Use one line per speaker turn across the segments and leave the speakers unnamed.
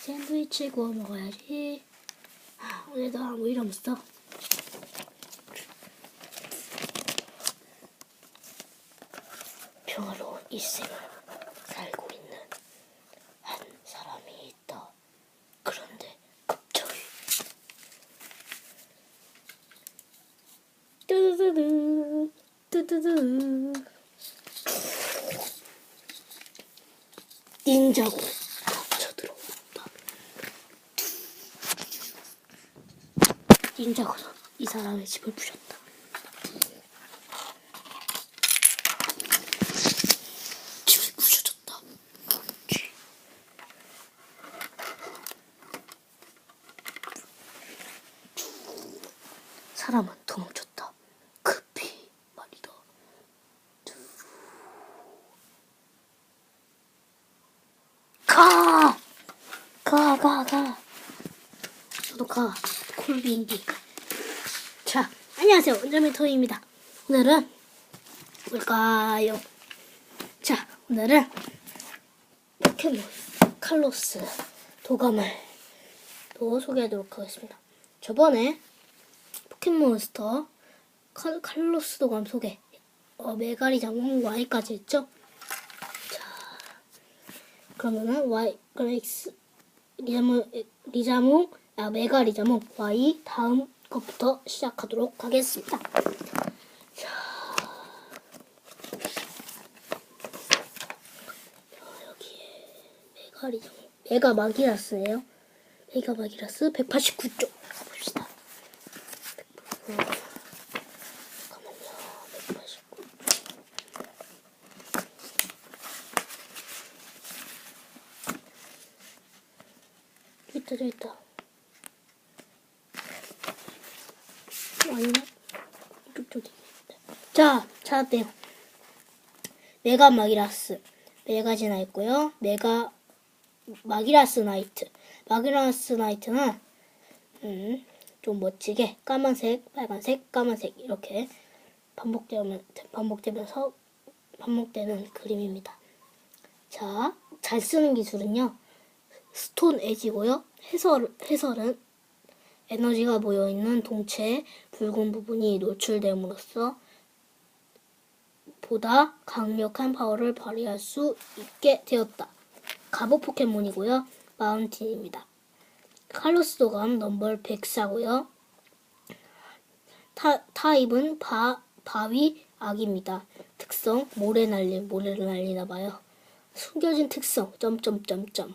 샌드위치 구워 먹어야지. 아, 오늘도 아무 일 없어. 평화로운 일생을 살고 있는 한 사람이 있다. 그런데 갑자기 뚜두두 뚜두두 닌자고 쳐들어온다. 닌자고 이 사람의 집을 부셨다. 집이 부셔졌다. 사람은 도망쳤다. 급히 말이다. 가! 가, 가, 가. 가. 콜비인기. 자, 안녕하세요. 원자미 토이입니다. 오늘은 뭘까요? 자, 오늘은 포켓몬 칼로스 도감을 또 소개하도록 하겠습니다. 저번에 포켓몬스터 칼, 칼로스 도감 소개 어, 메가리 장군 Y까지 했죠? 자, 그러면은 Y 그럼 X 리자몽 리자몽 아 메가 리자몽 Y 다음 것부터 시작하도록 하겠습니다. 자, 여기에 메가 리자몽 메가 마기라스예요. 메가 마기라스 189쪽 가봅시다. 잠깐만요. 189. 여기 있다, 저기 있다. 아니네. 이쪽, 저기. 자, 찾았대요. 메가 마기라스. 메가지나 있고요. 메가 마기라스 나이트. 마기라스 나이트는 음, 좀 멋지게 까만색, 빨간색, 까만색 이렇게 반복되면 반복되면서 반복되는 그림입니다. 자, 잘 쓰는 기술은요. 스톤 에지고요. 해설 해설은 에너지가 모여 있는 동체의 붉은 부분이 노출됨으로써 보다 강력한 파워를 발휘할 수 있게 되었다. 갑옷 포켓몬이고요. 마운틴입니다. 칼로스 도감 넘버 104고요. 타, 타입은 바, 바위 악입니다. 특성 모래 날림, 모래를 날리나 봐요. 숨겨진 특성 점점점점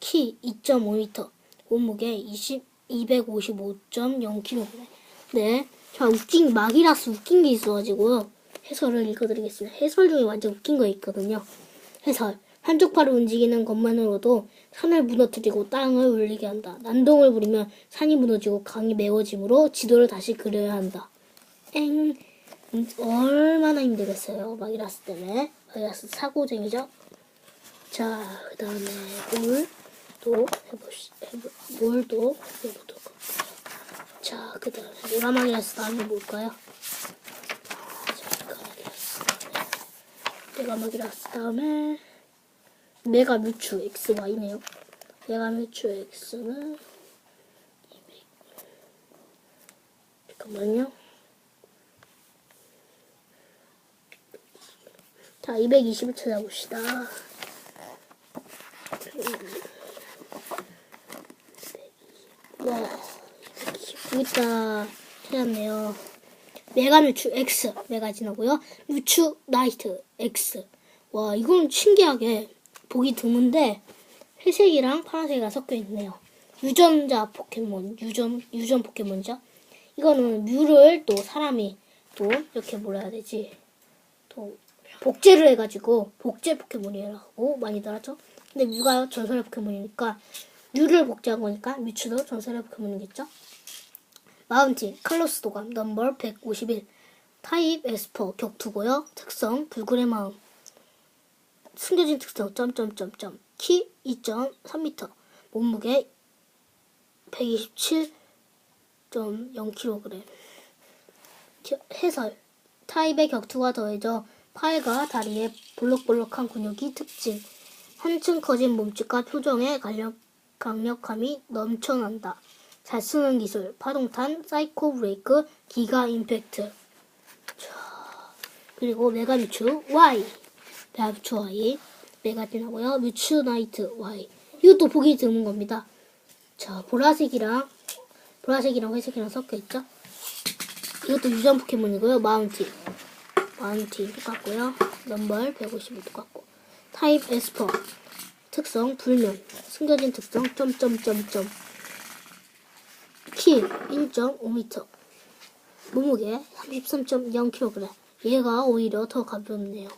키 2.5m 몸무게 20, 255.0kg 네, 자 웃긴 마기라스 웃긴 게 있어가지고요 해설을 읽어드리겠습니다. 해설 중에 완전 웃긴 거 있거든요. 해설. 한쪽 팔을 움직이는 것만으로도 산을 무너뜨리고 땅을 울리게 한다. 난동을 부리면 산이 무너지고 강이 메워지므로 지도를 다시 그려야 한다. 엥. 음, 얼마나 힘들겠어요. 마기라스 때문에. 마기라스 사고쟁이죠? 자, 그 다음에 볼 도 해보시, 해보, 볼도 해보도록 할게요. 자, 그 다음에 메가마기라스 다음에 뭘까요? 메가마기라스 다음에 메가뮤추 XY네요. 메가뮤추 X는 200. 잠깐만요. 자, 220을 찾아봅시다. 와, 있다. 찾았네요. 메가 뮤추 X, 메가 지나고요. 뮤추 나이트 X. 와, 이건 신기하게 보기 드문데 회색이랑 파란색이 섞여 있네요. 유전자 포켓몬, 유전, 유전 포켓몬이죠. 이거는 뮤를 또 사람이 또 이렇게 뭐라 해야 되지? 또 복제를 해가지고 복제 포켓몬이라고 많이들 하죠. 근데 뮤가 전설의 포켓몬이니까 뮤를 복제한 거니까 뮤츠도 전설의 포켓몬이겠죠. 마운틴 칼로스 도감 넘버 151 타입 에스퍼 격투고요. 특성 불굴의 마음 숨겨진 특성 점점점점 키 2.3m 몸무게 127.0kg 해설 타입의 격투가 더해져 팔과 다리의 볼록볼록한 근육이 특징. 한층 커진 몸집과 강력, 강력함이 넘쳐난다. 잘 쓰는 기술, 파동탄, 사이코 브레이크, 기가 임팩트. 자, 그리고 메가 뮤츠 Y. 메가 뮤츠 Y. 메가진하고요. 뮤츠 나이트 Y. 이것도 보기 드문 겁니다. 자, 보라색이랑, 보라색이랑 회색이랑 섞여 있죠? 이것도 유전 포켓몬이고요. 마운틴. 마운틴 똑같고요. 넘벌 155 똑같고. 타입 에스퍼. 특성 불면. 숨겨진 특성 점점점점. 키 1.5m. 몸무게 33.0kg. 얘가 오히려 더 가볍네요.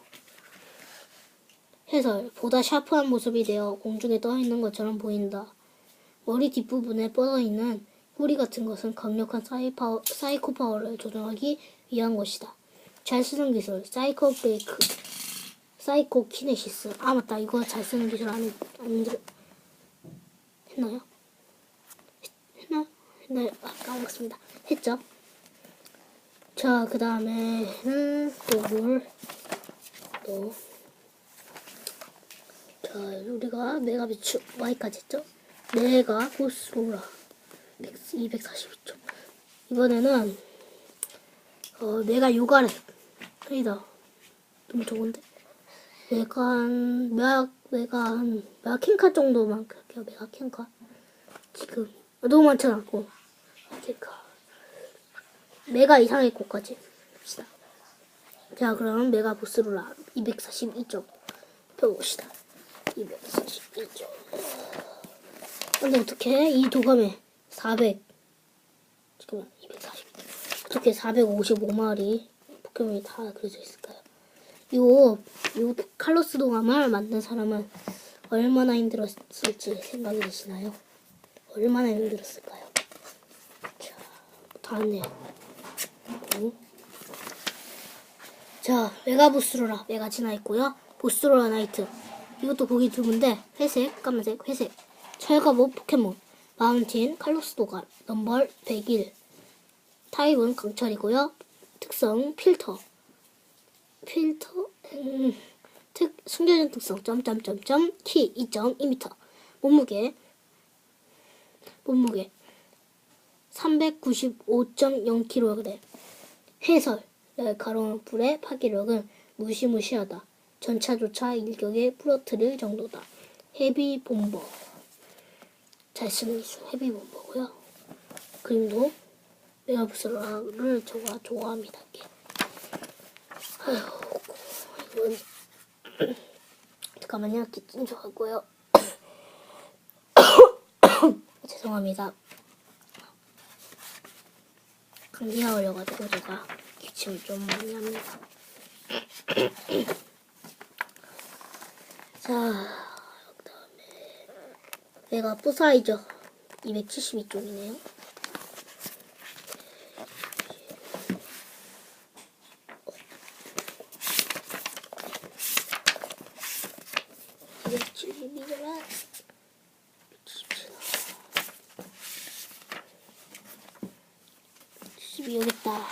해설. 보다 샤프한 모습이 되어 공중에 떠 있는 것처럼 보인다. 머리 뒷부분에 뻗어 있는 뿌리 같은 것은 강력한 사이 파워, 사이코 파워를 조정하기 위한 것이다. 잘 쓰는 기술, 사이코 브레이크, 사이코 키네시스. 아 맞다, 이거 잘 쓰는 기술 안, 안 들, 했나요? 했나요? 아, 까먹었습니다. 했죠? 자, 그 다음에는 또 뭘, 또, 자, 우리가 메가비추 Y까지 했죠? 메가 보스로라. 242초. 이번에는 어, 내가 요가를 아니다. 너무 좋은데. 내가 한 몇, 내가 한, 몇 킹카 정도만 할게요. 메가 킹카. 지금 너무 많잖아. 고 킹카. 메가 이상의 곳까지 합시다. 자, 그럼 메가 보스로 라 242점 펴봅시다. 242점. 근데 어떻게 이 도감에 400 잠깐만 240 어떻게 455마리 포켓몬이 다 그려져 있을까요? 요, 요 칼로스 도감을 만든 사람은 얼마나 힘들었을지 생각이 드시나요? 얼마나 힘들었을까요? 오. 자, 메가 보스로라. 메가 지나 있고요. 보스로라 나이트. 이것도 보기 드문데 회색, 까만색, 회색. 철가보 포켓몬. 마운틴 칼로스 도감 넘벌 101 타입은 강철이고요. 특성 필터. 필터? 음, 특 숨겨진 특성. 점점점점. 키 2.2m 몸무게. 몸무게 395.0kg 해설 날카로운 불의 파괴력은 무시무시하다. 전차조차 일격에 부러뜨릴 정도다. 헤비 본버 잘 쓰는 기술 헤비 본버고요. 그림도 메가부스를 제가 좋아합니다. 아휴, 이건 잠깐만요. 기침 좀 하고요. 죄송합니다. 감기가 걸려가지고 제가 기침을 좀 많이 합니다. 자, 그 다음에 내가 뿌사이저 272쪽이네요. 이백칠십이잖아. 집이 여기 있다.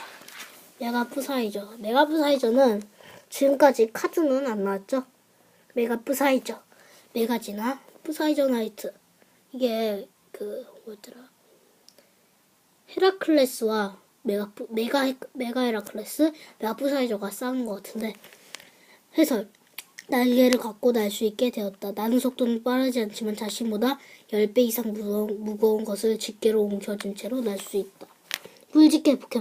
메가프 사이저. 메가프 사이저는 지금까지 카드는 안 나왔죠? 메가프 사이저. 메가지나 푸사이저 나이트. 이게 그 뭐였더라? 헤라클레스와 메가 메가 헤- 메가 헤라클레스, 메가프 사이저가 싸우는 것 같은데 해설. 날개를 갖고 날 수 있게 되었다. 나는 속도는 빠르지 않지만 자신보다 10배 이상 무거운, 무거운 것을 집게로 옮겨준 채로 날 수 있다. 물집게 포켓몬.